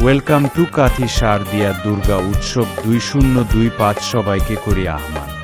Welcome to Kanthi শারদিয়া দুর্গা উৎসব দুই শূন্য দুই পাঁচ সবাইকে করি আহ্বান।